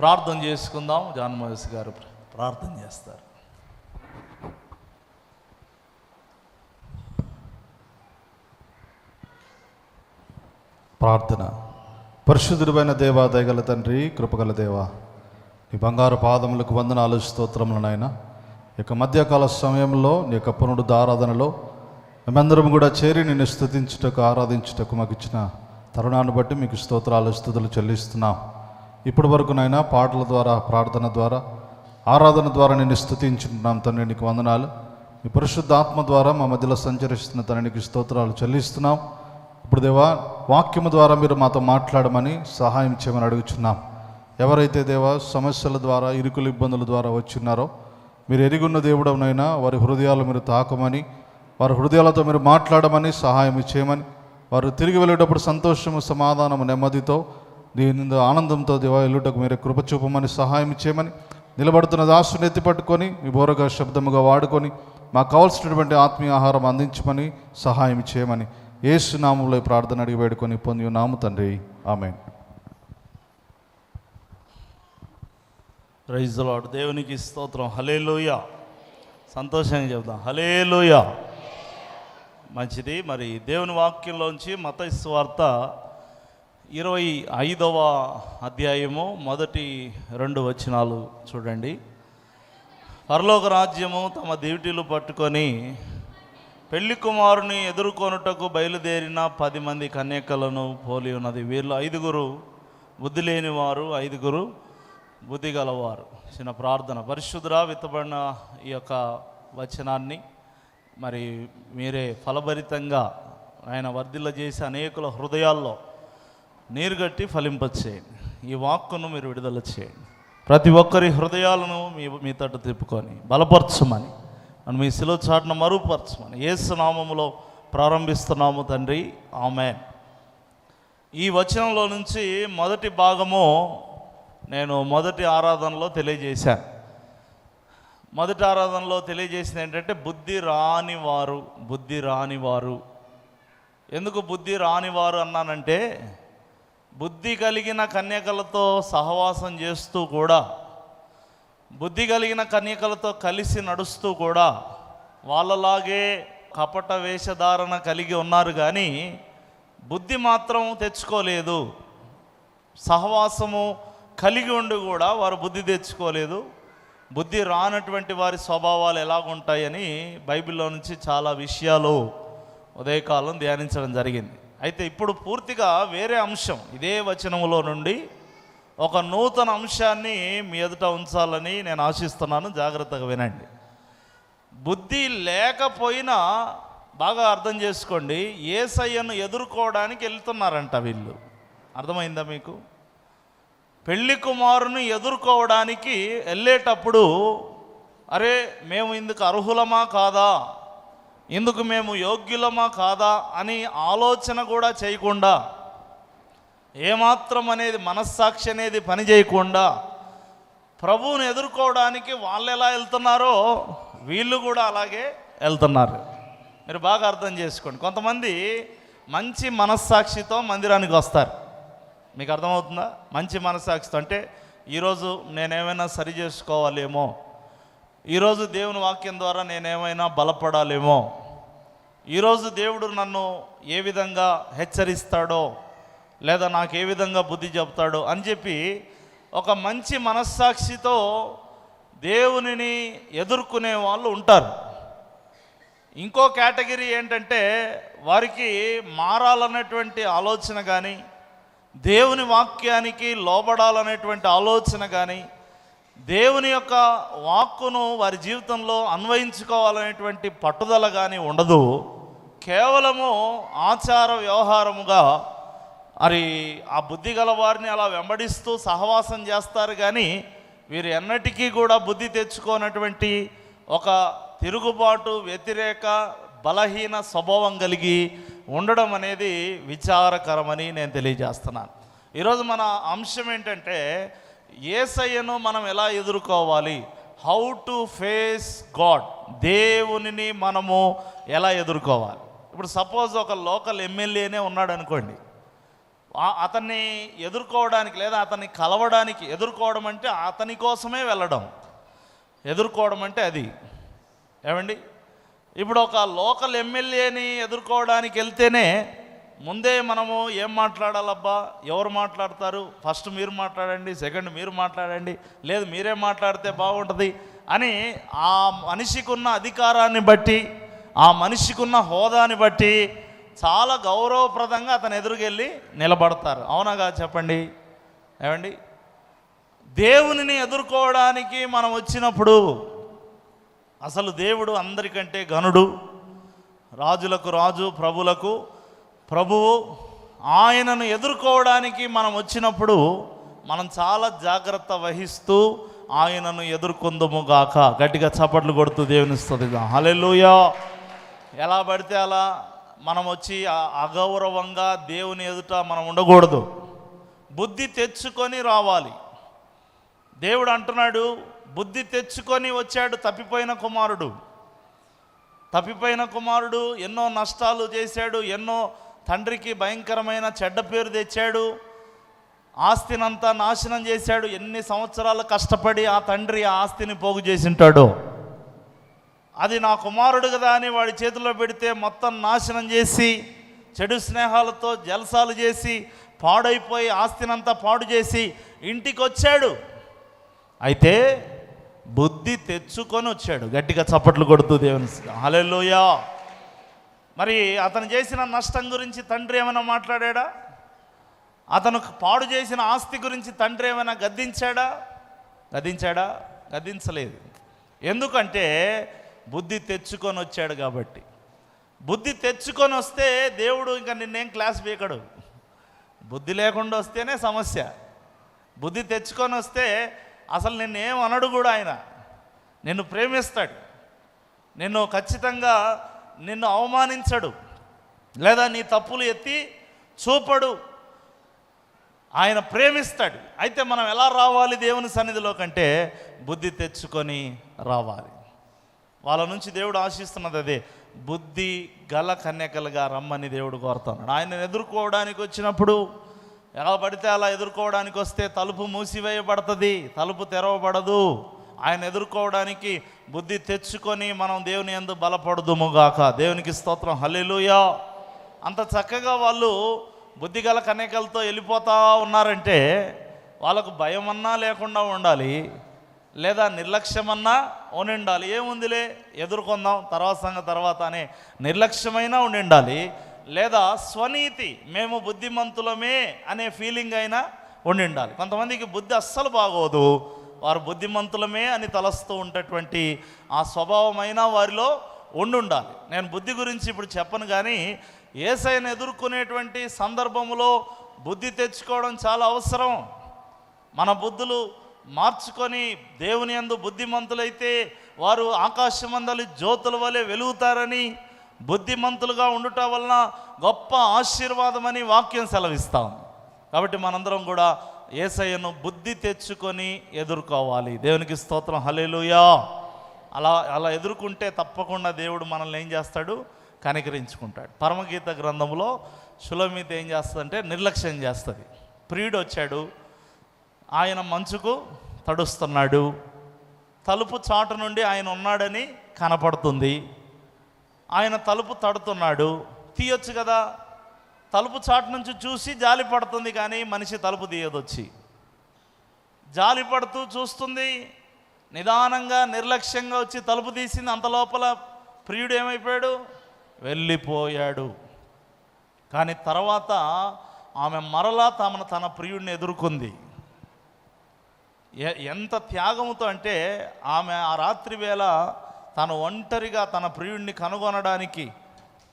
ప్రార్థన చేసుకుందాం జాన్మోహస్ గారు ప్రార్థన చేస్తారు. ప్రార్థన. పరిశుద్ధుడైన దేవా దయగల తండ్రి కృపగల దేవా నీ బంగారు పాదములకు వందనాలు స్తోత్రములు నాయన. ఈ యొక్క మధ్యకాల సమయంలో నీ యొక్క పునరుద్ధ ఆరాధనలో మేమందరం కూడా చేరి నిన్ను స్థుతించుటకు ఆరాధించుటకు మాకు ఇచ్చిన తరుణాన్ని బట్టి మీకు స్తోత్రాలు స్థుతులు చెల్లిస్తున్నాం. ఇప్పటి వరకు నాయన పాటల ద్వారా ప్రార్థన ద్వారా ఆరాధన ద్వారా నేను స్థుతించుకుంటున్నాం తండ్రి నీకు వందనాలు. మీ పరిశుద్ధ ఆత్మ ద్వారా మా మధ్యలో సంచరిస్తున్న తండ్రికి స్తోత్రాలు చెల్లిస్తున్నాం. ఇప్పుడు దేవా వాక్యము ద్వారా మీరు మాతో మాట్లాడమని సహాయం చేయమని అడుగుచున్నాం. ఎవరైతే దేవా సమస్యల ద్వారా ఇరుకులు ఇబ్బందుల ద్వారా వచ్చిన్నారో మీరు ఎరుగున్న దేవుడవునైనా వారి హృదయాలు మీరు తాకమని వారి హృదయాలతో మీరు మాట్లాడమని సహాయం చేయమని వారు తిరిగి వెళ్ళేటప్పుడు సంతోషము సమాధానము నెమ్మదితో దీని ఆనందంతో దేవా ఎల్లుటకు మీరు కృప చూపమని సహాయం చేయమని నిలబడుతున్న దాసుని ఎత్తి పట్టుకొని మీ బోరగా శబ్దముగా వాడుకొని మాకు కావాల్సినటువంటి ఆత్మీయ ఆహారం అందించమని సహాయం చేయమని యేసు నామంలో ప్రార్థన అడిగి వేడుకొని పొంది నాము తండ్రి. ఆమె రైజులాడు దేవునికి స్తోత్రం. హలేలోయ సంతోషంగా చెప్దాం హలేలోయ మంచిది. మరి దేవుని వాక్యంలోంచి మత వార్త ఇరవై ఐదవ అధ్యాయము మొదటి రెండు వచనాలు చూడండి. పరలోక రాజ్యము తమ దివిటీలు పట్టుకొని పెళ్ళి కుమారుని ఎదుర్కొనుటకు బయలుదేరిన పది మంది కన్యకలను పోలి ఉన్నది. వీళ్ళు ఐదుగురు బుద్ధి లేని వారు ఐదుగురు బుద్ధి గలవారు. చిన్న ప్రార్థన. పరిశుద్ధురా విత్తబడిన ఈ యొక్క వచనాన్ని మరి మీరే ఫలభరితంగా ఆయన వర్ధిల్ల చేసి అనేకుల హృదయాల్లో నీరుగట్టి ఫలింపచేయండి. ఈ వాక్కును మీరు విడుదల చేయండి. ప్రతి ఒక్కరి హృదయాలను మీ మీ తట్టు తిప్పుకొని బలపరచమని మనం మీ శిలో చాటును మరుగుపరచమని ఏసు నామములో ప్రారంభిస్తున్నాము తండ్రి. ఆమె ఈ వచనంలో నుంచి మొదటి భాగము నేను మొదటి ఆరాధనలో తెలియజేశాను. మొదటి ఆరాధనలో తెలియజేసింది ఏంటంటే బుద్ధి రాని వారు బుద్ధి రాని వారు. ఎందుకు బుద్ధి రాని వారు అన్నానంటే బుద్ధి కలిగిన కన్యకలతో సహవాసం చేస్తూ కూడా బుద్ధి కలిగిన కన్యకలతో కలిసి నడుస్తూ కూడా వాళ్ళలాగే కపట వేషధారణ కలిగి ఉన్నారు కానీ బుద్ధి మాత్రం తెచ్చుకోలేదు. సహవాసము కలిగి ఉండి కూడా వారు బుద్ధి తెచ్చుకోలేదు. బుద్ధి రానటువంటి వారి స్వభావాలు ఎలాగుంటాయని బైబిల్లో నుంచి చాలా విషయాలు ఉదయకాలం ధ్యానించడం జరిగింది. అయితే ఇప్పుడు పూర్తిగా వేరే అంశం. ఇదే వచనములో నుండి ఒక నూతన అంశాన్ని మీ ఎదుట ఉంచాలని నేను ఆశిస్తున్నాను. జాగ్రత్తగా వినండి. బుద్ధి లేకపోయినా బాగా అర్థం చేసుకోండి. ఏసయ్యను ఎదుర్కోవడానికి వెళ్తున్నారంట వీళ్ళు. అర్థమైందా మీకు? పెళ్ళి కుమారుని ఎదుర్కోవడానికి వెళ్ళేటప్పుడు అరే మేము ఇందుకు అర్హులమా కాదా? ఇందుకు మేము యోగ్యులమా కాదా అని ఆలోచన కూడా చేయకుండా ఏమాత్రం అనేది మనస్సాక్షి అనేది పని చేయకుండా ప్రభువుని ఎదుర్కోవడానికి వాళ్ళు ఎలా వెళ్తున్నారో వీళ్ళు కూడా అలాగే వెళ్తున్నారు. మీరు బాగా అర్థం చేసుకోండి. కొంతమంది మంచి మనస్సాక్షితో మందిరానికి వస్తారు. మీకు అర్థమవుతుందా? మంచి మనస్సాక్షితో. అంటే ఈరోజు నేనేమైనా సరి చేసుకోవాలేమో ఈరోజు దేవుని వాక్యం ద్వారా నేనేమైనా బలపడాలేమో? ఈరోజు దేవుడు నన్ను ఏ విధంగా హెచ్చరిస్తాడో లేదా నాకు ఏ విధంగా బుద్ధి చెప్తాడో అని చెప్పి ఒక మంచి మనస్సాక్షితో దేవునిని ఎదుర్కొనే వాళ్ళు ఉంటారు. ఇంకో కేటగిరీ ఏంటంటే వారికి మారాలన్నటువంటి ఆలోచన కానీ దేవుని వాక్యానికి లోబడాలనేటువంటి ఆలోచన కానీ దేవుని యొక్క వాక్కును వారి జీవితంలో అన్వయించుకోవాలనేటువంటి పట్టుదల కానీ ఉండదు. కేవలము ఆచార వ్యవహారముగా మరి ఆ బుద్ధి గల వారిని అలా వెంబడిస్తూ సహవాసం చేస్తారు కానీ వీరు ఎన్నటికీ కూడా బుద్ధి తెచ్చుకోనటువంటి ఒక తిరుగుబాటు వ్యతిరేక బలహీన స్వభావం కలిగి ఉండడం అనేది విచారకరమని నేను తెలియజేస్తున్నాను. ఈరోజు మన అంశం ఏంటంటే ఏసయ్యను మనం ఎలా ఎదుర్కోవాలి? హౌ టు ఫేస్ గాడ్ దేవునిని మనము ఎలా ఎదుర్కోవాలి? ఇప్పుడు సపోజ్ ఒక లోకల్ ఎమ్మెల్యేనే ఉన్నాడు అనుకోండి అతన్ని ఎదుర్కోవడానికి లేదా అతన్ని కలవడానికి ఎదుర్కోవడం అంటే అతని కోసమే వెళ్ళడం. ఎదుర్కోవడం అంటే అది. ఏమండి? ఇప్పుడు ఒక లోకల్ ఎమ్మెల్యేని ఎదుర్కోవడానికి వెళ్తేనే ముందే మనము ఏం మాట్లాడాలబ్బా? ఎవరు మాట్లాడతారు? ఫస్ట్ మీరు మాట్లాడండి సెకండ్ మీరు మాట్లాడండి లేదు మీరే మాట్లాడితే బాగుంటుంది అని ఆ మనిషికి ఉన్న అధికారాన్ని బట్టి ఆ మనిషికి ఉన్న హోదాని బట్టి చాలా గౌరవప్రదంగా అతను ఎదురుకెళ్ళి నిలబడతారు. అవునాగా చెప్పండి? ఏమండి? దేవునిని ఎదుర్కోవడానికి మనం వచ్చినప్పుడు అసలు దేవుడు అందరికంటే గనుడు రాజులకు రాజు ప్రభులకు ప్రభువు ఆయనను ఎదుర్కోవడానికి మనం వచ్చినప్పుడు మనం చాలా జాగ్రత్త వహిస్తూ ఆయనను ఎదుర్కొందుము గాక. గట్టిగా చప్పట్లు కొడుతూ దేవునిస్తుంది హలెలుయా ఎలా పడితే అలా మనం వచ్చి అగౌరవంగా దేవుని ఎదుట మనం ఉండకూడదు. బుద్ధి తెచ్చుకొని రావాలి. దేవుడు అంటున్నాడు బుద్ధి తెచ్చుకొని వచ్చాడు తప్పిపోయిన కుమారుడు. తప్పిపోయిన కుమారుడు ఎన్నో నష్టాలు చేశాడు ఎన్నో తండ్రికి భయంకరమైన చెడ్డ పేరు తెచ్చాడు. ఆస్తినంతా నాశనం చేశాడు. ఎన్ని సంవత్సరాలు కష్టపడి ఆ తండ్రి ఆ ఆస్తిని పోగు చేసింటాడు. అది నా కుమారుడు కదా అని వాడి చేతిలో పెడితే మొత్తం నాశనం చేసి చెడు స్నేహాలతో జలసాలు చేసి పాడైపోయి ఆస్తినంతా పాడు చేసి ఇంటికి వచ్చాడు అయితే బుద్ధి తెచ్చుకొని వచ్చాడు. గట్టిగా చప్పట్లు కొడుతూ దేవుని హలెలుయా మరి అతను చేసిన నష్టం గురించి తండ్రి ఏమైనా మాట్లాడా అతను పాడు చేసిన ఆస్తి గురించి తండ్రి ఏమైనా గద్దించాడా? గదించాడా గదించలేదు ఎందుకంటే బుద్ధి తెచ్చుకొని వచ్చాడు కాబట్టి. బుద్ధి తెచ్చుకొని వస్తే దేవుడు ఇంకా నిన్నేం క్లాస్ పీకడు. బుద్ధి లేకుండా వస్తేనే సమస్య. బుద్ధి తెచ్చుకొని వస్తే అసలు నిన్నేం అనడు కూడా ఆయన. నిన్ను ప్రేమిస్తాడు. నిన్ను ఖచ్చితంగా నిన్ను అవమానించడు లేదా నీ తప్పులు ఎత్తి చూపడు. ఆయన ప్రేమిస్తాడు. అయితే మనం ఎలా రావాలి దేవుని సన్నిధిలో కంటే? బుద్ధి తెచ్చుకొని రావాలి. వాళ్ళ నుంచి దేవుడు ఆశిస్తున్నది అదే బుద్ధి గల కన్యకలుగా రమ్మని దేవుడు కోరుతున్నాడు. ఆయన ఎదుర్కోవడానికి వచ్చినప్పుడు ఎలా పడితే అలా ఎదుర్కోవడానికి వస్తే తలుపు మూసివేయబడుతుంది తలుపు తెరవబడదు. ఆయన ఎదుర్కోవడానికి బుద్ధి తెచ్చుకొని మనం దేవుని ఎందు బలపడదుముగాక దేవునికి స్తోత్రం. హల్లెలూయా. అంత చక్కగా వాళ్ళు బుద్ధి గల కన్యకలతో వెళ్ళిపోతా ఉన్నారంటే వాళ్ళకు భయం అన్నా లేకుండా ఉండాలి. లేదా నిర్లక్ష్యమన్నా ఉండి ఉండాలి ఏముందిలే? ఎదుర్కొందాం. తర్వాత సంగ తర్వాత అనే నిర్లక్ష్యమైనా ఉండి ఉండాలి లేదా స్వనీతి మేము బుద్ధిమంతులమే అనే ఫీలింగ్ అయినా ఉండి ఉండాలి కొంతమందికి బుద్ధి అస్సలు బాగోదు. వారు బుద్ధిమంతులమే అని తలస్తూ ఉండేటువంటి ఆ స్వభావమైన వారిలో ఉండుండాలి. నేను బుద్ధి గురించి ఇప్పుడు చెప్పను కానీ ఏసైని ఎదుర్కొనేటువంటి సందర్భంలో బుద్ధి తెచ్చుకోవడం చాలా అవసరం. మన బుద్ధులు మార్చుకొని దేవుని యందు బుద్ధిమంతులైతే వారు ఆకాశమందలి జ్యోతుల వలె వెలుగుతారని బుద్ధిమంతులుగా ఉండుట వలన గొప్ప ఆశీర్వాదమని వాక్యం సెలవిస్తాం. కాబట్టి మనందరం కూడా ఏసయ్యను బుద్ధి తెచ్చుకొని ఎదుర్కోవాలి. దేవునికి స్తోత్రం. హలేలుయా అలా అలా ఎదుర్కొంటే తప్పకుండా దేవుడు మనల్ని ఏం చేస్తాడు? కనికరించుకుంటాడు. పరమగీత గ్రంథంలో సులమిత ఏం చేస్తుందంటే నిర్లక్ష్యం చేస్తుంది. ప్రియుడు వచ్చాడు ఆయన మంచుకు తడుస్తున్నాడు. తలుపు చాటు నుండి ఆయన ఉన్నాడని కనపడుతుంది. ఆయన తలుపు తడుతున్నాడు. తీయొచ్చు కదా? తలుపు చాటు నుంచి చూసి జాలి పడుతుంది కానీ మనిషి తలుపు తీయదొచ్చి. జాలి పడుతూ చూస్తుంది నిదానంగా నిర్లక్ష్యంగా వచ్చి తలుపు తీసింది అంత లోపల ప్రియుడు ఏమైపోయాడు? వెళ్ళిపోయాడు. కానీ తర్వాత ఆమె మరలా తమను తన ప్రియుడిని ఎదుర్కొంది. ఎంత త్యాగముతో అంటే ఆమె ఆ రాత్రి వేళ తను ఒంటరిగా తన ప్రియుడిని కనుగొనడానికి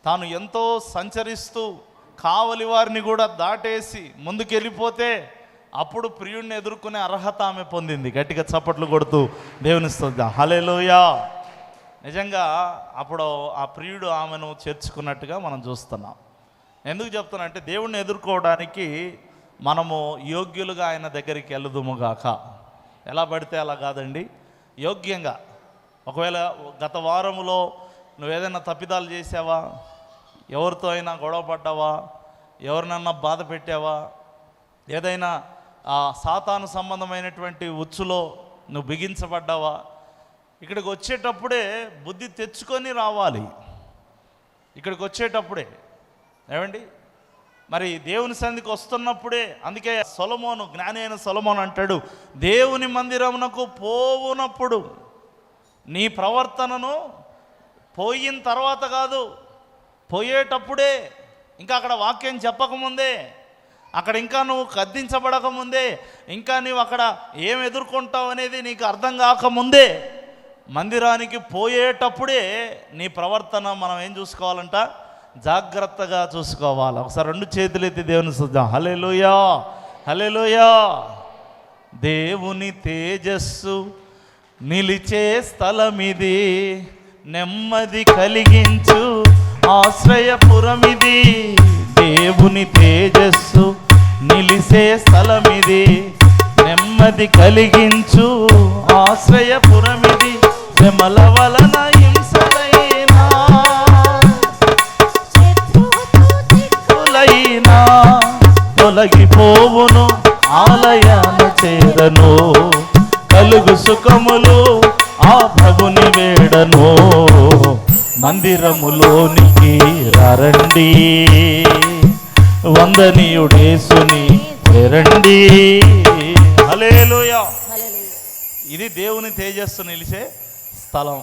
తాను ఎంతో సంచరిస్తూ కావలి వారిని కూడా దాటేసి ముందుకెళ్ళిపోతే అప్పుడు ప్రియుడిని ఎదుర్కొనే అర్హత ఆమె పొందింది. గట్టిగా చప్పట్లు కొడుతూ దేవునిస్తుంది హలేలోయా నిజంగా అప్పుడు ఆ ప్రియుడు ఆమెను చేర్చుకున్నట్టుగా మనం చూస్తున్నాం. ఎందుకు చెప్తున్నా అంటే దేవుణ్ణి ఎదుర్కోవడానికి మనము యోగ్యులుగా ఆయన దగ్గరికి వెళదుముగాక ఎలా పడితే అలా కాదండి. యోగ్యంగా. ఒకవేళ గత వారంలో నువ్వు ఏదైనా తప్పిదాలు చేసావా? ఎవరితో అయినా గొడవ పడ్డావా? ఎవరినన్నా బాధ పెట్టావా? ఏదైనా ఆ సాతాను సంబంధమైనటువంటి ఉచ్చులో నువ్వు బిగించబడ్డావా? ఇక్కడికి వచ్చేటప్పుడే బుద్ధి తెచ్చుకొని రావాలి. ఇక్కడికి వచ్చేటప్పుడే. ఏమండి? మరి దేవుని సంధికి వస్తున్నప్పుడే అందుకే సొలమోను జ్ఞాని అయిన సొలమోను అంటాడు దేవుని మందిరమునకు పోవునప్పుడు నీ ప్రవర్తనను పోయిన తర్వాత కాదు పోయేటప్పుడే ఇంకా అక్కడ వాక్యం చెప్పకముందే అక్కడ ఇంకా నువ్వు కద్దించబడకముందే ఇంకా నువ్వు అక్కడ ఏం ఎదుర్కొంటావు అనేది నీకు అర్థం కాకముందే మందిరానికి పోయేటప్పుడే నీ ప్రవర్తన మనం ఏం చూసుకోవాలంట? జాగ్రత్తగా చూసుకోవాలి. ఒకసారి రెండు చేతులు ఎత్తి దేవుని చూద్దాం. హలేలుయా హలేలుయా దేవుని తేజస్సు నిలిచే స్థలమిది నెమ్మది కలిగించు. ఆశ్రయపురమిది దేవుని తేజస్సు నిలిసే స్థలమిది నెమ్మది కలిగించు. ఆశ్రయపురమిది శ్రమల వలన హింసలైనా దిక్కులైనా తొలగిపోవును ఆలయాన చేరను. కలుగు సుఖములు ఆ ప్రభుని వేడను. మందిరములోనికి రండి వందనీయుడేసుని రండి హల్లెలూయా. ఇది దేవుని తేజస్సు నిలిచే స్థలం.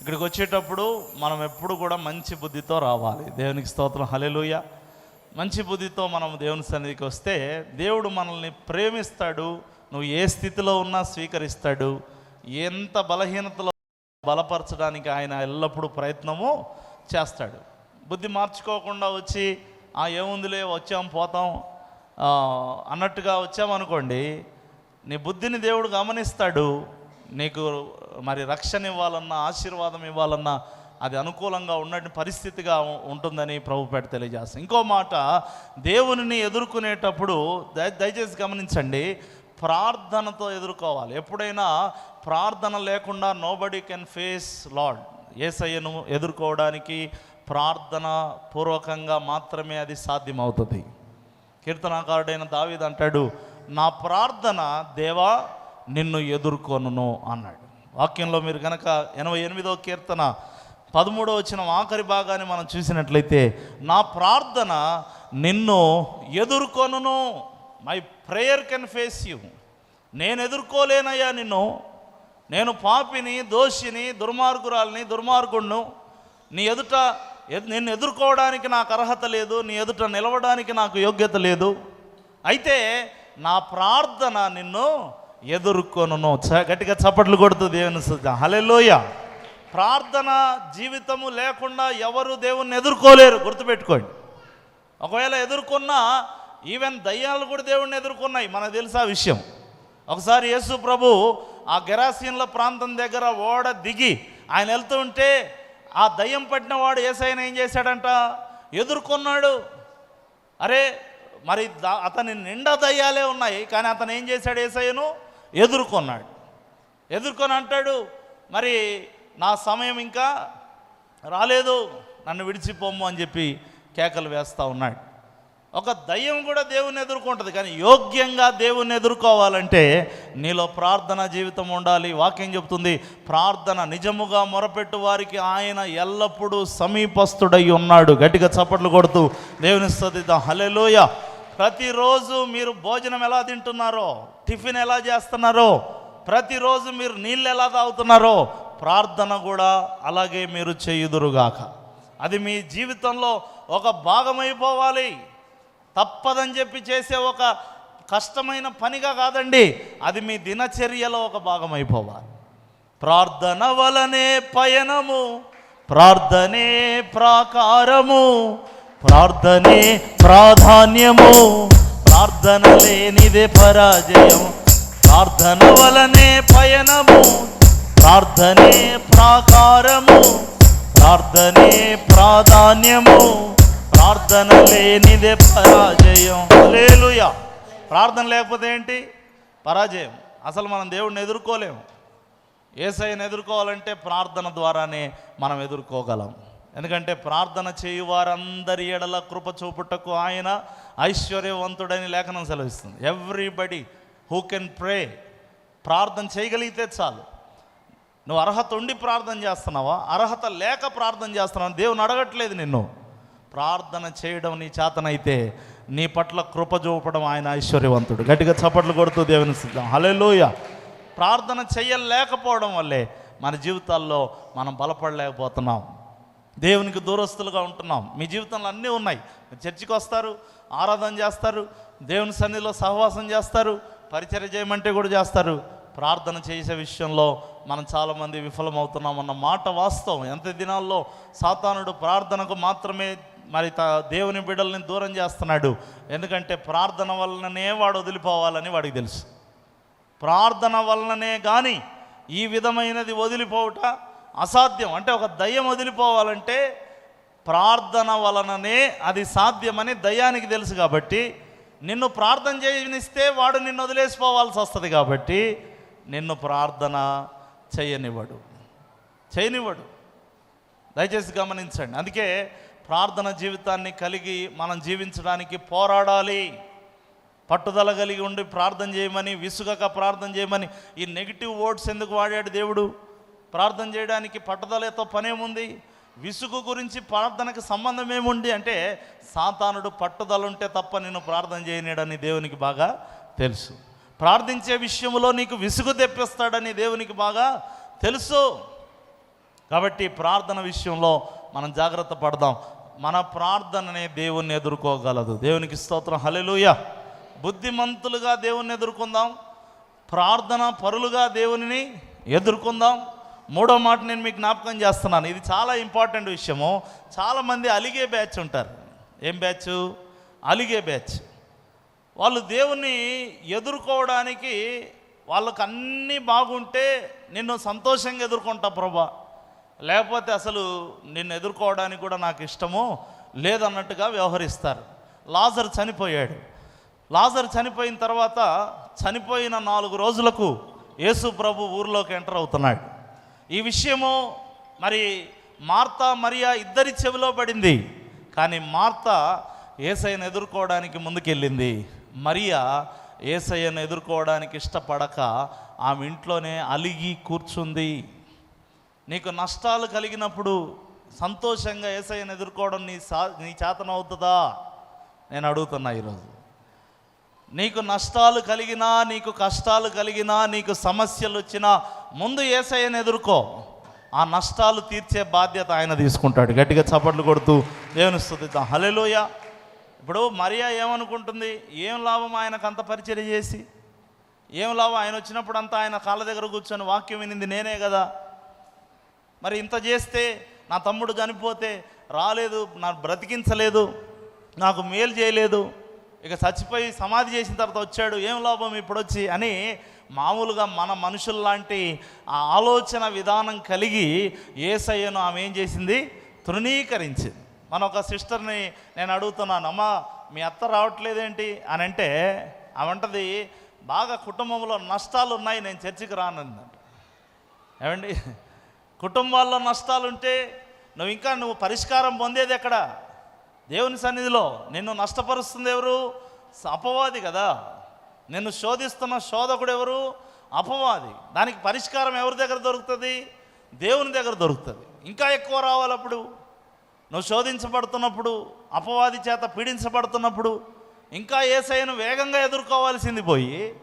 ఇక్కడికి వచ్చేటప్పుడు మనం ఎప్పుడు కూడా మంచి బుద్ధితో రావాలి. దేవునికి స్తోత్రం. హలెలుయ మంచి బుద్ధితో మనం దేవుని సన్నిధికి వస్తే దేవుడు మనల్ని ప్రేమిస్తాడు. నువ్వు ఏ స్థితిలో ఉన్నా స్వీకరిస్తాడు. ఎంత బలహీనతలో బలపరచడానికి ఆయన ఎల్లప్పుడూ ప్రయత్నము చేస్తాడు. బుద్ధి మార్చుకోకుండా వచ్చి ఆ ఏముందిలే వచ్చాం పోతాం అన్నట్టుగా వచ్చామనుకోండి నీ బుద్ధిని దేవుడు గమనిస్తాడు నీకు మరి రక్షణ ఇవ్వాలన్నా ఆశీర్వాదం ఇవ్వాలన్నా అది అనుకూలంగా ఉన్నటువంటి పరిస్థితిగా ఉంటుందని ప్రభుపేట తెలియజేస్తాం. ఇంకో మాట దేవునిని ఎదుర్కొనేటప్పుడు దయ దయచేసి గమనించండి ప్రార్థనతో ఎదుర్కోవాలి. ఎప్పుడైనా ప్రార్థన లేకుండా నోబడి కెన్ ఫేస్ లాడ్ ఏసయ్యను ఎదుర్కోవడానికి ప్రార్థన పూర్వకంగా మాత్రమే అది సాధ్యమవుతుంది. కీర్తనాకారుడైన దావిద్ అంటాడు నా ప్రార్థన దేవా నిన్ను ఎదుర్కొనును అన్నాడు. వాక్యంలో మీరు కనుక ఎనభై ఎనిమిదో కీర్తన పదమూడో వచ్చిన ఆఖరి భాగాన్ని మనం చూసినట్లయితే నా ప్రార్థన నిన్ను ఎదుర్కొనును. My prayer can face you నేను ఎదుర్కోలేనయ్యా నిన్ను. నేను పాపిని దోషిని దుర్మార్గురాల్ని దుర్మార్గుణ్ణు నీ ఎదుట ఎద్- నిన్ను ఎదుర్కోవడానికి నాకు అర్హత లేదు నీ ఎదుట నిలవడానికి నాకు యోగ్యత లేదు. అయితే నా ప్రార్థన నిన్ను ఎదుర్కొనును. చ- గట్టిగా చప్పట్లు కొడుతుంది దేవుని హలెలోయ ప్రార్థన జీవితము లేకుండా ఎవరు దేవుణ్ణి ఎదుర్కోలేరు. గుర్తుపెట్టుకోండి. ఒకవేళ ఎదుర్కొన్నా ఈవెన్ దయ్యాలు కూడా దేవుణ్ణి ఎదుర్కొన్నాయి. మనకు తెలుసా విషయం. ఒకసారి యేసు ప్రభు ఆ గెరాసీన్ల ప్రాంతం దగ్గర ఓడ దిగి ఆయన వెళ్తూ ఉంటే ఆ దయ్యం పట్టిన వాడు ఏసైనా ఏం చేశాడంట? ఎదుర్కొన్నాడు. అరే మరి అతని నిండా దయ్యాలే ఉన్నాయి కానీ అతను ఏం చేశాడు ఏసయ్యను ఎదుర్కొన్నాడు. ఎదుర్కొని అంటాడు మరి నా సమయం ఇంకా రాలేదు నన్ను విడిచిపోము అని చెప్పి కేకలు వేస్తూ ఉన్నాడు. ఒక దయ్యం కూడా దేవుని ఎదుర్కొంటుంది కానీ యోగ్యంగా దేవుని ఎదుర్కోవాలంటే నీలో ప్రార్థన జీవితం ఉండాలి. వాక్యం చెప్తుంది ప్రార్థన నిజముగా మొరపెట్టు వారికి ఆయన ఎల్లప్పుడూ సమీపస్తుడై ఉన్నాడు. గట్టిగా చప్పట్లు కొడుతూ దేవుని స్థుతిద్దాం. హలెలోయ ప్రతిరోజు మీరు భోజనం ఎలా తింటున్నారో టిఫిన్ ఎలా చేస్తున్నారో ప్రతిరోజు మీరు నీళ్ళు ఎలా తాగుతున్నారో ప్రార్థన కూడా అలాగే మీరు చేయుదురుగాక. అది మీ జీవితంలో ఒక భాగమైపోవాలి. తప్పదని చెప్పి చేసే ఒక కష్టమైన పనిగా కాదండి అది మీ దినచర్యలో ఒక భాగం అయిపోవాలి ప్రార్థన వలనే పయనము ప్రార్థనే ప్రాకారము ప్రార్థనే ప్రాధాన్యము ప్రార్థన లేనిదే పరాజయం. ప్రార్థన వలనే పయనము ప్రార్థనే ప్రాకారము ప్రార్థనే ప్రాధాన్యము ప్రార్థన లేనిదే పరాజయం. లేలుయా ప్రార్థన లేకపోతే ఏంటి? పరాజయం. అసలు మనం దేవుడిని ఎదుర్కోలేము. ఏసైని ఎదుర్కోవాలంటే ప్రార్థన ద్వారానే మనం ఎదుర్కోగలం. ఎందుకంటే ప్రార్థన చేయు వారందరి ఎడల కృప చూపుటకు ఆయన ఐశ్వర్యవంతుడని లేఖనం సెలవిస్తుంది. ఎవ్రీబడి హూ కెన్ ప్రే ప్రార్థన చేయగలిగితే చాలు. నువ్వు అర్హత ఉండి ప్రార్థన చేస్తున్నావా? అర్హత లేక ప్రార్థన చేస్తున్నావు? దేవుని అడగట్లేదు నిన్ను. ప్రార్థన చేయడం నీ చేతనైతే నీ పట్ల కృప చూపడం ఆయన ఐశ్వర్యవంతుడు. గట్టిగా చప్పట్లు కొడుతూ దేవుని సిద్ధం హలోయ ప్రార్థన చేయలేకపోవడం వల్లే మన జీవితాల్లో మనం బలపడలేకపోతున్నాం. దేవునికి దూరస్తులుగా ఉంటున్నాం. మీ జీవితంలో అన్నీ ఉన్నాయి. చర్చికి వస్తారు ఆరాధన చేస్తారు దేవుని సన్నిధిలో సహవాసం చేస్తారు పరిచర్య చేయమంటే కూడా చేస్తారు. ప్రార్థన చేసే విషయంలో మనం చాలామంది విఫలమవుతున్నాం అన్న మాట వాస్తవం. ఎంత దినాల్లో సాతానుడు ప్రార్థనకు మాత్రమే మరి త దేవుని బిడ్డల్ని దూరం చేస్తున్నాడు. ఎందుకంటే ప్రార్థన వలననే వాడు వదిలిపోవాలని వాడికి తెలుసు. ప్రార్థన వలననే కానీ ఈ విధమైనది వదిలిపోవుట అసాధ్యం. అంటే ఒక దయ్యం వదిలిపోవాలంటే ప్రార్థన వలననే అది సాధ్యమని దయ్యానికి తెలుసు కాబట్టి నిన్ను ప్రార్థన చేయనిస్తే వాడు నిన్ను వదిలేసిపోవాల్సి వస్తుంది కాబట్టి నిన్ను ప్రార్థన చేయనివ్వడు. చేయనివ్వడు. దయచేసి గమనించండి. అందుకే ప్రార్థన జీవితాన్ని కలిగి మనం జీవించడానికి పోరాడాలి. పట్టుదల కలిగి ఉండి ప్రార్థన చేయమని విసుగక ప్రార్థన చేయమని ఈ నెగిటివ్ వర్డ్స్ ఎందుకు వాడాడు దేవుడు? ప్రార్థన చేయడానికి పట్టుదలతో పనేముంది? విసుగు గురించి ప్రార్థనకు సంబంధం ఏముంది అంటే సాతానుడు పట్టుదల ఉంటే తప్ప నేను ప్రార్థన చేయనీడని దేవునికి బాగా తెలుసు. ప్రార్థించే విషయంలో నీకు విసుగు తెప్పిస్తాడని దేవునికి బాగా తెలుసు. కాబట్టి ప్రార్థన విషయంలో మనం జాగ్రత్త పడదాం. మన ప్రార్థననే దేవుణ్ణి ఎదుర్కోగలదు. దేవునికి స్తోత్రం. హలెలుయ బుద్ధిమంతులుగా దేవుణ్ణి ఎదుర్కొందాం. ప్రార్థన పరులుగా దేవునిని ఎదుర్కొందాం. మూడో మాట నేను మీకు జ్ఞాపకం చేస్తున్నాను. ఇది చాలా ఇంపార్టెంట్ విషయము. చాలామంది అలిగే బ్యాచ్ ఉంటారు. ఏం బ్యాచ్? అలిగే బ్యాచ్. వాళ్ళు దేవుణ్ణి ఎదుర్కోవడానికి వాళ్ళకు అన్నీ బాగుంటే నిన్ను సంతోషంగా ఎదుర్కొంటా ప్రభా. లేకపోతే అసలు నిన్ను ఎదుర్కోవడానికి కూడా నాకు ఇష్టము లేదన్నట్టుగా వ్యవహరిస్తారు. లాజర్ చనిపోయాడు. లాజర్ చనిపోయిన తర్వాత చనిపోయిన నాలుగు రోజులకు యేసు ప్రభు ఊరిలోకి ఎంటర్ అవుతున్నాడు. ఈ విషయము మరి మార్తా మరియా ఇద్దరి చెవిలో పడింది. కానీ మార్త ఏసయ్యను ఎదుర్కోవడానికి ముందుకెళ్ళింది. మరియా ఏసయ్యను ఎదుర్కోవడానికి ఇష్టపడక ఆమె ఇంట్లోనే అలిగి కూర్చుంది. నీకు నష్టాలు కలిగినప్పుడు సంతోషంగా ఏసయ్యను ఎదుర్కోవడం నీ సా నీ చేతనవుతుందా నేను అడుగుతున్నా ఈరోజు. నీకు నష్టాలు కలిగినా నీకు కష్టాలు కలిగినా నీకు సమస్యలు వచ్చినా ముందు ఏసయ్యను ఎదుర్కో. ఆ నష్టాలు తీర్చే బాధ్యత ఆయన తీసుకుంటాడు. గట్టిగా చప్పట్లు కొడుతూ దేవుని స్థుతిద్దాం. హలెలోయ ఇప్పుడు మరియా ఏమనుకుంటుంది? ఏం లాభం ఆయనకు అంత పరిచయం చేసి? ఏం లాభం? ఆయన వచ్చినప్పుడు అంతా ఆయన కాళ్ళ దగ్గర కూర్చొని వాక్యం వినింది నేనే కదా. మరి ఇంత చేస్తే నా తమ్ముడు చనిపోతే రాలేదు నా బ్రతికించలేదు నాకు మేలు చేయలేదు. ఇక చచ్చిపోయి సమాధి చేసిన తర్వాత వచ్చాడు ఏం లాభం ఇప్పుడు వచ్చి అని మామూలుగా మన మనుషుల్లాంటి ఆ ఆలోచన విధానం కలిగి ఏసయ్యను ఆమె ఏం చేసింది? తృణీకరించింది. మన ఒక సిస్టర్ని నేను అడుగుతున్నాను అమ్మా మీ అత్త రావట్లేదేంటి? అని అంటే ఆమె అంటది బాగా కుటుంబంలో నష్టాలు ఉన్నాయి నేను చర్చికి రానందంట ఏమండి? కుటుంబాల్లో నష్టాలుంటే నువ్వు ఇంకా నువ్వు పరిష్కారం పొందేది ఎక్కడ? దేవుని సన్నిధిలో. నిన్ను నష్టపరుస్తుంది ఎవరు? అపవాది కదా. నిన్ను శోధిస్తున్న శోధకుడు ఎవరు? అపవాది. దానికి పరిష్కారం ఎవరి దగ్గర దొరుకుతుంది? దేవుని దగ్గర దొరుకుతుంది. ఇంకా ఎక్కువ రావాలి అప్పుడు నువ్వు శోధించబడుతున్నప్పుడు అపవాది చేత పీడించబడుతున్నప్పుడు ఇంకా ఏసైను వేగంగా ఎదుర్కోవాల్సింది పోయి.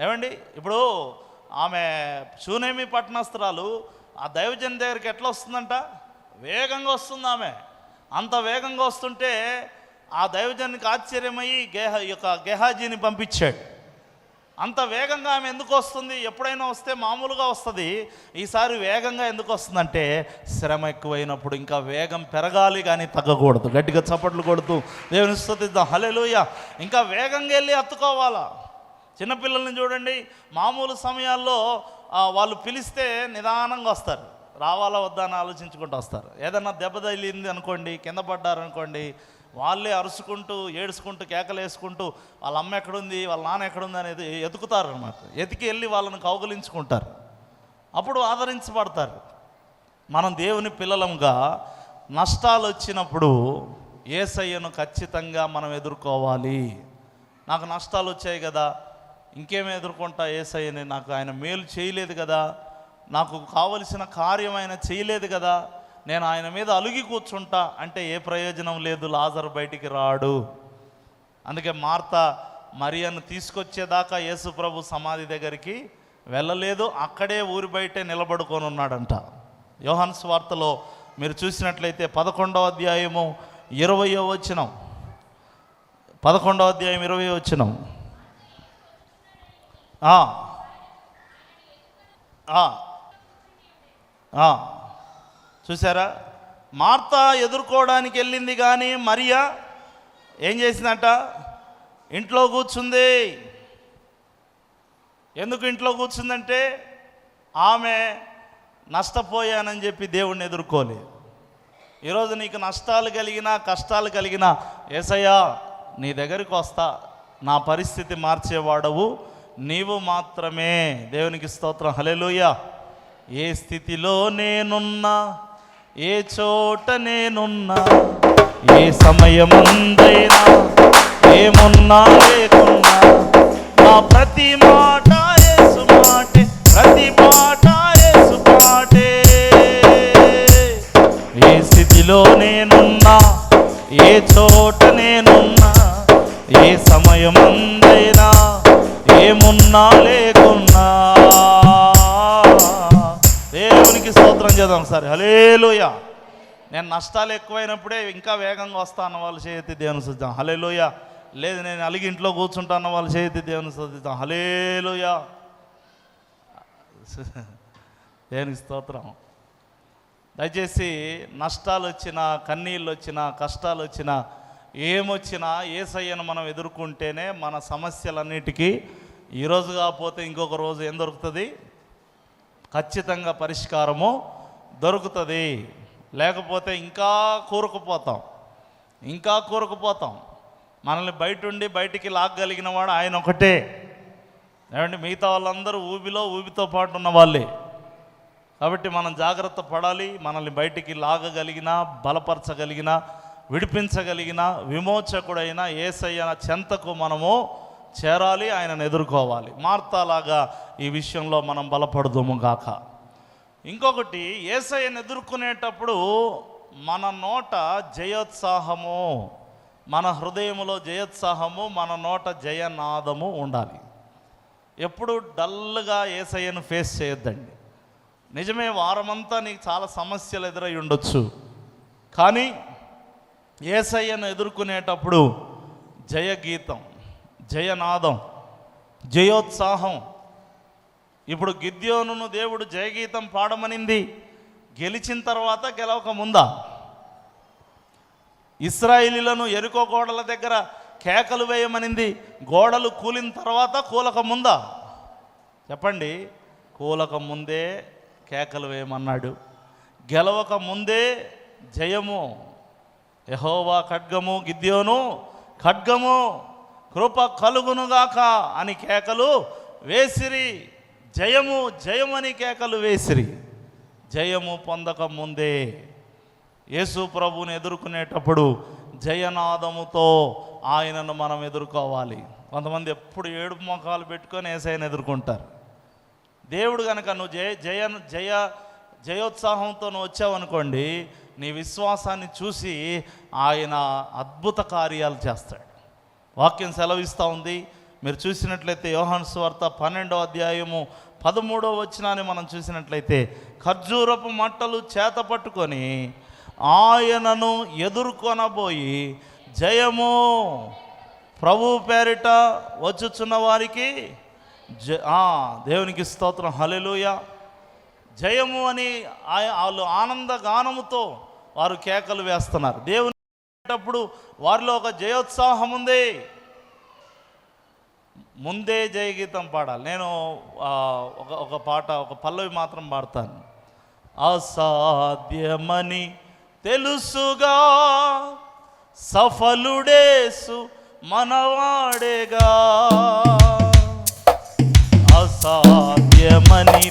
ఏమండి? ఇప్పుడు ఆమె శూనేమి పట్టణస్త్రాలు ఆ దైవజన్ దగ్గరికి ఎట్లా వస్తుందంట? వేగంగా వస్తుంది ఆమె. అంత వేగంగా వస్తుంటే ఆ దైవజన్కి ఆశ్చర్యమయ్యి గేహ యొక్క గెహాజీని పంపించాడు. అంత వేగంగా ఆమె ఎందుకు వస్తుంది? ఎప్పుడైనా వస్తే మామూలుగా వస్తుంది. ఈసారి వేగంగా ఎందుకు వస్తుందంటే శ్రమ ఎక్కువైనప్పుడు ఇంకా వేగం పెరగాలి కానీ తగ్గకూడదు. గట్టిగా చప్పట్లు కొడుతూ దేవుని స్థుతిద్దాం హలెలుయ ఇంకా వేగంగా వెళ్ళి అత్తుకోవాలా? చిన్నపిల్లల్ని చూడండి మామూలు సమయాల్లో వాళ్ళు పిలిస్తే నిదానంగా వస్తారు. రావాలా వద్దా అని ఆలోచించుకుంటూ వస్తారు. ఏదన్నా దెబ్బ తగిలింది అనుకోండి కింద పడ్డారనుకోండి వాళ్ళే అరుచుకుంటూ ఏడుచుకుంటూ కేకలు వేసుకుంటూ వాళ్ళ అమ్మ ఎక్కడుంది వాళ్ళ నాన్న ఎక్కడుంది అనేది ఎతుకుతారు అనమాట ఎతికి వెళ్ళి వాళ్ళని కౌగులించుకుంటారు. అప్పుడు ఆదరించబడతారు. మనం దేవుని పిల్లలంగా నష్టాలు వచ్చినప్పుడు ఏసయ్యను ఖచ్చితంగా మనం ఎదుర్కోవాలి. నాకు నష్టాలు వచ్చాయి కదా ఇంకేం ఎదుర్కొంటా ఏసయ్యని? నాకు ఆయన మేలు చేయలేదు కదా. నాకు కావలసిన కార్యం ఆయన చేయలేదు కదా. నేను ఆయన మీద అలుగి కూర్చుంటా అంటే ఏ ప్రయోజనం లేదు. లాజర్ బయటికి రాడు. అందుకే మార్త మరియను తీసుకొచ్చేదాకా యేసు ప్రభు సమాధి దగ్గరికి వెళ్ళలేదు. అక్కడే ఊరి బయటే నిలబడుకొని ఉన్నాడంట. యోహాన్ స్వార్తలో మీరు చూసినట్లయితే పదకొండవ అధ్యాయము ఇరవయో వచ్చినం పదకొండవ అధ్యాయం ఇరవై వచ్చినం చూసారా మార్త ఎదుర్కోవడానికి వెళ్ళింది కానీ మరియా ఏం చేసిందంట? ఇంట్లో కూర్చుంది. ఎందుకు ఇంట్లో కూర్చుందంటే ఆమె నష్టపోయానని చెప్పి దేవుణ్ణి ఎదుర్కోలే. ఈరోజు నీకు నష్టాలు కలిగినా కష్టాలు కలిగినా ఏసయ్యా నీ దగ్గరికి వస్తా. నా పరిస్థితి మార్చేవాడవు. నీవు మాత్రమే. దేవునికి స్తోత్రం. హలెలుయ ఏ స్థితిలో నేనున్నా ఏ చోట నేనున్నా ఏ సమయమందైనా ఏమున్నా లేకున్నా నా ప్రతి మాట యేసు మాటే ప్రతి మాట యేసు ఏ స్థితిలో నేనున్నా ఏ చోట నేనున్నా ఏ సమయమందైనా ఏమున్నా లేకున్నా. దేవునికి స్తోత్రం చేద్దాం సరే హలేలోయ నేను నష్టాలు ఎక్కువైనప్పుడే ఇంకా వేగంగా వస్తా అన్న వాళ్ళు చేతి దేవుని చూద్దాం హలేలోయ లేదు నేను అలిగి ఇంట్లో కూర్చుంటా అన్న వాళ్ళు చేతి దేవుని చూద్దాం హలేలోయ దేవునికి స్తోత్రం. దయచేసి నష్టాలు వచ్చినా కన్నీళ్ళు వచ్చినా కష్టాలు వచ్చినా ఏమొచ్చినా ఏసయ్యను మనం ఎదుర్కొంటేనే మన సమస్యలన్నిటికీ ఈరోజు కాకపోతే ఇంకొక రోజు ఏం దొరుకుతుంది? ఖచ్చితంగా పరిష్కారము దొరుకుతుంది. లేకపోతే ఇంకా కూరుకుపోతాం. ఇంకా కూరుకుపోతాం. మనల్ని బయట ఉండి బయటికి లాగగలిగిన వాడు ఆయన ఒకటే. ఏమంటే మిగతా వాళ్ళందరూ ఊబిలో ఊబితో పాటు ఉన్న వాళ్ళే. కాబట్టి మనం జాగ్రత్త పడాలి. మనల్ని బయటికి లాగగలిగిన బలపరచగలిగిన విడిపించగలిగిన విమోచకుడైన ఏసయ్యన చెంతకు మనము చేరాలి ఆయనను ఎదుర్కోవాలి. మార్తాలాగా ఈ విషయంలో మనం బలపడదుము గాక. ఇంకొకటి ఏసయ్యను ఎదుర్కొనేటప్పుడు మన నోట జయోత్సాహము మన హృదయములో జయోత్సాహము మన నోట జయనాదము ఉండాలి. ఎప్పుడు డల్గా ఏసయ్యను ఫేస్ చేయొద్దండి. నిజమే వారమంతా నీకు చాలా సమస్యలు ఎదురై ఉండొచ్చు. కానీ ఏసయ్యను ఎదుర్కొనేటప్పుడు జయగీతం జయనాదం జయోత్సాహం. ఇప్పుడు గిద్యోనును దేవుడు జయగీతం పాడమనింది. గెలిచిన తర్వాత గెలవక ముందా ఇస్రాయిలీలను ఎరుకో గోడల దగ్గర కేకలు వేయమనింది. గోడలు కూలిన తర్వాత కూలక ముందా చెప్పండి కూలక ముందే కేకలు వేయమన్నాడు. గెలవక ముందే జయము. యహోవా ఖడ్గము గిద్యోను ఖడ్గము కృప కలుగునుగాక అని కేకలు వేసిరి. జయము జయమని కేకలు వేసిరి. జయము పొందక ముందే యేసు ప్రభువుని ఎదుర్కొనేటప్పుడు జయనాదముతో ఆయనను మనం ఎదుర్కోవాలి. కొంతమంది ఎప్పుడు ఏడుపు మొఖాలు పెట్టుకొని ఏసైని ఎదుర్కొంటారు. దేవుడు కనుక నువ్వు జయ జయ జయ జయోత్సాహంతో నువ్వు వచ్చావనుకోండి నీ విశ్వాసాన్ని చూసి ఆయన అద్భుత కార్యాలు చేస్తాడు. వాక్యం సెలవిస్తూ ఉంది. మీరు చూసినట్లయితే యోహన్స్ స్వార్త పన్నెండో అధ్యాయము పదమూడో వచ్చినాన్ని మనం చూసినట్లయితే ఖర్జూరపు మట్టలు చేత పట్టుకొని ఆయనను ఎదుర్కొనబోయి జయము ప్రభు పేరిట వచ్చుచున్న వారికి జ దేవునికి స్తోత్రం. హలెలుయా జయము అని ఆయ- వాళ్ళు ఆనంద గానముతో వారు కేకలు వేస్తున్నారు. దేవుని అప్పుడు వారిలో ఒక జయోత్సాహం ఉంది. ముందే జయగీతం పాడాలి. నేను ఒక ఒక పాట ఒక పల్లవి మాత్రం పాడతాను. అసాధ్యమని తెలుసుగా సఫలుడేసు మనవాడేగా. అసాధ్యమని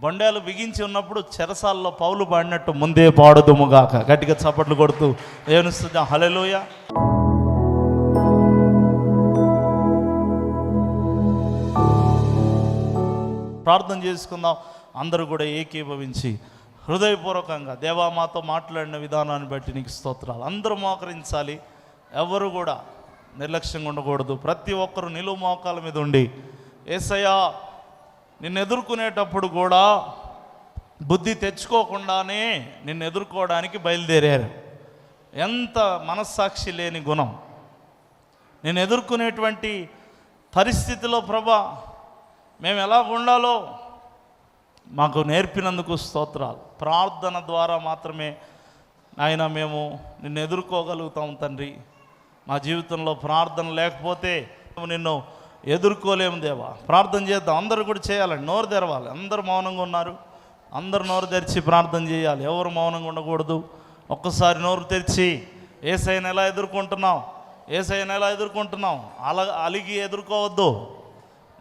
బొండాలు బిగించి ఉన్నప్పుడు చెరసాల్లో పౌలు పాడినట్టు ముందే పాడుదుముగాక. గట్టిగా చప్పట్లు కొడుతూ దేవుని హలలోయ ప్రార్థన చేసుకుందాం. అందరూ కూడా ఏకీభవించి హృదయపూర్వకంగా దేవా మాతో మాట్లాడిన విధానాన్ని బట్టి నీకు స్తోత్రాలు. అందరూ మోకరించాలి. ఎవరు కూడా నిర్లక్ష్యంగా ఉండకూడదు. ప్రతి ఒక్కరు నిలువు మోకాల మీద ఉండి ఏసయ్యా నిన్ను ఎదుర్కొనేటప్పుడు కూడా బుద్ధి తెచ్చుకోకుండానే నిన్ను ఎదుర్కోవడానికి బయలుదేరారు. ఎంత మనస్సాక్షి లేని గుణం. నేను ఎదుర్కొనేటువంటి పరిస్థితిలో ప్రభా మేము ఎలా ఉండాలో మాకు నేర్పినందుకు స్తోత్రాలు. ప్రార్థన ద్వారా మాత్రమే ఆయన మేము నిన్ను ఎదుర్కోగలుగుతాం తండ్రి. మా జీవితంలో ప్రార్థన లేకపోతే నిన్ను ఎదుర్కోలేము దేవా. ప్రార్థన చేద్దాం. అందరూ కూడా చేయాలండి. నోరు తెరవాలి. అందరూ మౌనంగా ఉన్నారు. అందరు నోరు తెరిచి ప్రార్థన చేయాలి. ఎవరు మౌనంగా ఉండకూడదు. ఒక్కసారి నోరు తెరిచి ఏసైన ఎలా ఎదుర్కొంటున్నాం ఏసైన ఎలా ఎదుర్కొంటున్నాం అల అలిగి ఎదుర్కోవద్దు.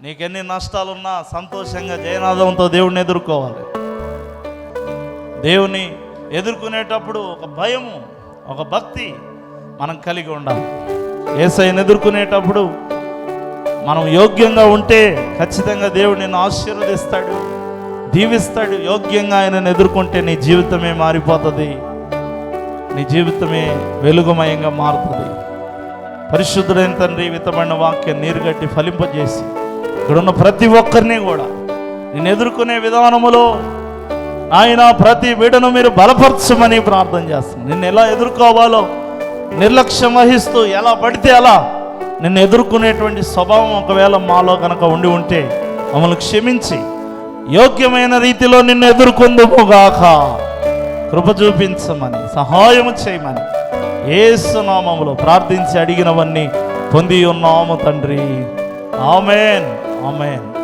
నీకెన్ని నష్టాలున్నా సంతోషంగా జయనాదంతో దేవుణ్ణి ఎదుర్కోవాలి. దేవుని ఎదుర్కొనేటప్పుడు ఒక భయము ఒక భక్తి మనం కలిగి ఉండాలి. ఏసైని ఎదుర్కొనేటప్పుడు మనం యోగ్యంగా ఉంటే ఖచ్చితంగా దేవుడు నిన్ను ఆశీర్వదిస్తాడు దీవిస్తాడు. యోగ్యంగా ఆయనను ఎదుర్కొంటే నీ జీవితమే మారిపోతుంది. నీ జీవితమే వెలుగుమయంగా మారుతుంది. పరిశుద్ధుడైన తండ్రి వితమైన వాక్యం నీరుగట్టి ఫలింపజేసి ఇక్కడున్న ప్రతి ఒక్కరిని కూడా నేను ఎదుర్కొనే విధానములో ఆయన ప్రతి బిడను మీరు బలపరచమని ప్రార్థన చేస్తున్నాను నిన్ను ఎలా ఎదుర్కోవాలో నిర్లక్ష్యం వహిస్తూ ఎలా పడితే అలా నిన్ను ఎదుర్కొనేటువంటి స్వభావం ఒకవేళ మాలో కనుక ఉండి ఉంటే మమ్మల్ని క్షమించి యోగ్యమైన రీతిలో నిన్ను ఎదుర్కొందుముగాక కృప చూపించమని సహాయము చేయమని ఏసునామములో ప్రార్థించి అడిగినవన్నీ పొంది ఉన్నాము తండ్రి. ఆమెన్. ఆమెన్.